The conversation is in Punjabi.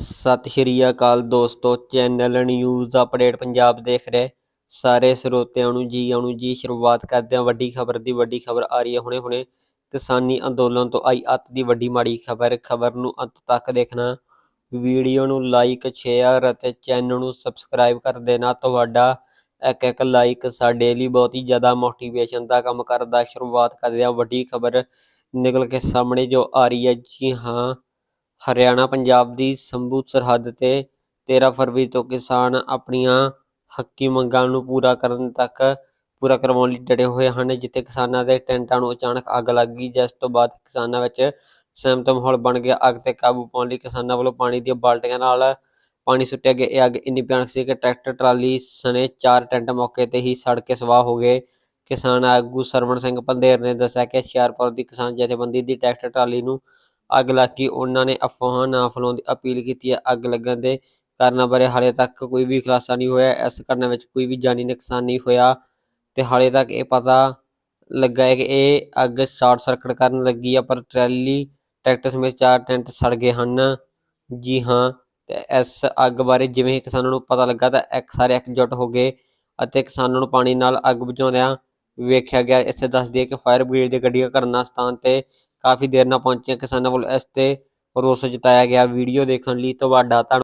ਸਤਿ ਸ਼੍ਰੀ ਅਕਾਲ ਦੋਸਤੋ, ਚੈਨਲ ਨਿਊਜ਼ ਅਪਡੇਟ ਪੰਜਾਬ ਦੇਖ ਰਹੇ। ਸਾਰੇ ਸਰੋਤਿਆਂ ਨੂੰ ਜੀ, ਆਉਣ ਜੀ, ਸ਼ੁਰੂਆਤ ਕਰਦੇ ਹਾਂ ਵੱਡੀ ਖਬਰ ਦੀ। ਵੱਡੀ ਖਬਰ ਆ ਰਹੀ ਹੈ ਹੁਣੇ ਹੁਣੇ। ਕਿਸਾਨੀ ਅੰਦੋਲਨ ਤੋਂ ਆਈ ਅੱਤ ਦੀ ਵੱਡੀ ਮਾੜੀ ਖਬਰ। ਖਬਰ ਨੂੰ ਅੰਤ ਤੱਕ ਦੇਖਣਾ। ਵੀਡੀਓ ਨੂੰ ਲਾਈਕ ਸ਼ੇਅਰ ਅਤੇ ਚੈਨਲ ਨੂੰ ਸਬਸਕ੍ਰਾਈਬ ਕਰ ਦੇਣਾ। ਤੁਹਾਡਾ ਇੱਕ ਇੱਕ ਲਾਈਕ ਸਾਡੇ ਲਈ ਬਹੁਤ ਹੀ ਜ਼ਿਆਦਾ ਮੋਟੀਵੇਸ਼ਨ ਦਾ ਕੰਮ ਕਰਦਾ। ਸ਼ੁਰੂਆਤ ਕਰਦੇ ਹਾਂ ਵੱਡੀ ਖਬਰ। ਨਿਕਲ ਕੇ ਸਾਹਮਣੇ ਜੋ ਆ ਰਹੀ ਹੈ, ਜੀ ਹਾਂ ਹਰਿਆਣਾ ਪੰਜਾਬ ਦੀ ਸੰਭੂ ਸਰਹੱਦ ਤੇ 13 ਫਰਵਰੀ ਤੋਂ ਕਿਸਾਨ ਆਪਣੀਆਂ ਹੱਕੀ ਮੰਗਾਂ ਨੂੰ ਪੂਰਾ ਕਰਨ ਤੱਕ ਪੂਰਾ ਕਰਵਾਉਣ ਲਈ ਡਟੇ ਹੋਏ ਹਨ, ਜਿੱਥੇ ਕਿਸਾਨਾਂ ਦੇ ਟੈਂਟਾਂ ਨੂੰ ਅਚਾਨਕ ਅੱਗ ਲੱਗ ਗਈ, ਜਿਸ ਤੋਂ ਬਾਅਦ ਕਿਸਾਨਾਂ ਵਿੱਚ ਸਹਿਮਤ ਮਾਹੌਲ ਬਣ ਗਿਆ। ਅੱਗ ਤੇ ਕਾਬੂ ਪਾਉਣ ਲਈ ਕਿਸਾਨਾਂ ਵੱਲੋਂ ਪਾਣੀ ਦੀਆਂ ਬਾਲਟੀਆਂ ਨਾਲ ਪਾਣੀ ਸੁੱਟਿਆ ਗਿਆ। ਇਹ ਅੱਗ ਇੰਨੀ ਭਿਆਨਕ ਸੀ ਕਿ ਟਰੈਕਟਰ, ਟਰਾਲੀ ਸਣੇ ਚਾਰ ਟੈਂਟ ਮੌਕੇ ਤੇ ਹੀ ਸੜ ਕੇ ਸਵਾਹ ਹੋ ਗਏ। ਕਿਸਾਨ ਆਗੂ ਸਰਵਣ ਸਿੰਘ ਪੰਦੇਰ ਨੇ ਦੱਸਿਆ ਕਿ ਹੁਸ਼ਿਆਰਪੁਰ ਦੀ ਕਿਸਾਨ ਜਥੇਬੰਦੀ ਦੀ ਟਰੈਕਟਰ, ਟਰਾਲੀ ਨੂੰ ਅੱਗ ਲੱਗ ਗਈ। ਉਹਨਾਂ ਨੇ ਅਫਵਾਹਾਂ ਨਾ ਫੈਲਾਉਣ ਦੀ ਅਪੀਲ ਕੀਤੀ ਹੈ। ਅੱਗ ਲੱਗਣ ਦੇ ਕਾਰਨਾਂ ਬਾਰੇ ਹਾਲੇ ਤੱਕ ਕੋਈ ਵੀ ਖੁਲਾਸਾ ਨਹੀਂ ਹੋਇਆ। ਇਸ ਘਟਨਾ ਵਿੱਚ ਕੋਈ ਵੀ ਜਾਨੀ ਨੁਕਸਾਨ ਨਹੀਂ ਹੋਇਆ ਤੇ ਹਾਲੇ ਤੱਕ ਇਹ ਪਤਾ ਲੱਗਾ ਹੈ ਕਿ ਇਹ ਅੱਗ ਸ਼ਾਰਟ ਸਰਕਟ ਕਾਰਨ ਲੱਗੀ ਹੈ, ਪਰ ਟਰੈਲੀ ਟਰੈਕਟਰ ਸਮੇਤ ਚਾਰ ਟੈਂਟ ਸੜ ਗਏ ਹਨ। ਜੀ ਹਾਂ, ਤੇ ਇਸ ਅੱਗ ਬਾਰੇ ਜਿਵੇਂ ਹੀ ਕਿਸਾਨਾਂ ਨੂੰ ਪਤਾ ਲੱਗਾ ਤਾਂ ਇੱਕ ਸਾਰੇ ਇਕਜੁੱਟ ਹੋ ਗਏ ਅਤੇ ਕਿਸਾਨਾਂ ਨੂੰ ਪਾਣੀ ਨਾਲ ਅੱਗ ਬੁਝਾਉਂਦਿਆਂ ਵੇਖਿਆ ਗਿਆ। ਇਸੇ ਦੱਸਦੀ ਹੈ ਕਿ ਫਾਇਰ ਬ੍ਰਿਗੇਡ ਦੀਆਂ ਗੱਡੀਆਂ ਘਟਨਾ ਸਥਾਨ ਤੇ ਕਾਫੀ ਦੇਰ ਨਾਲ ਪਹੁੰਚੀਆਂ ਕਿਸਾਨਾਂ ਵੱਲੋਂ ਇਸ ਤੇ ਰੋਸ ਜਤਾਇਆ ਗਿਆ, ਵੀਡੀਓ ਦੇਖਣ ਲਈ ਤੁਹਾਡਾ ਧੰਨ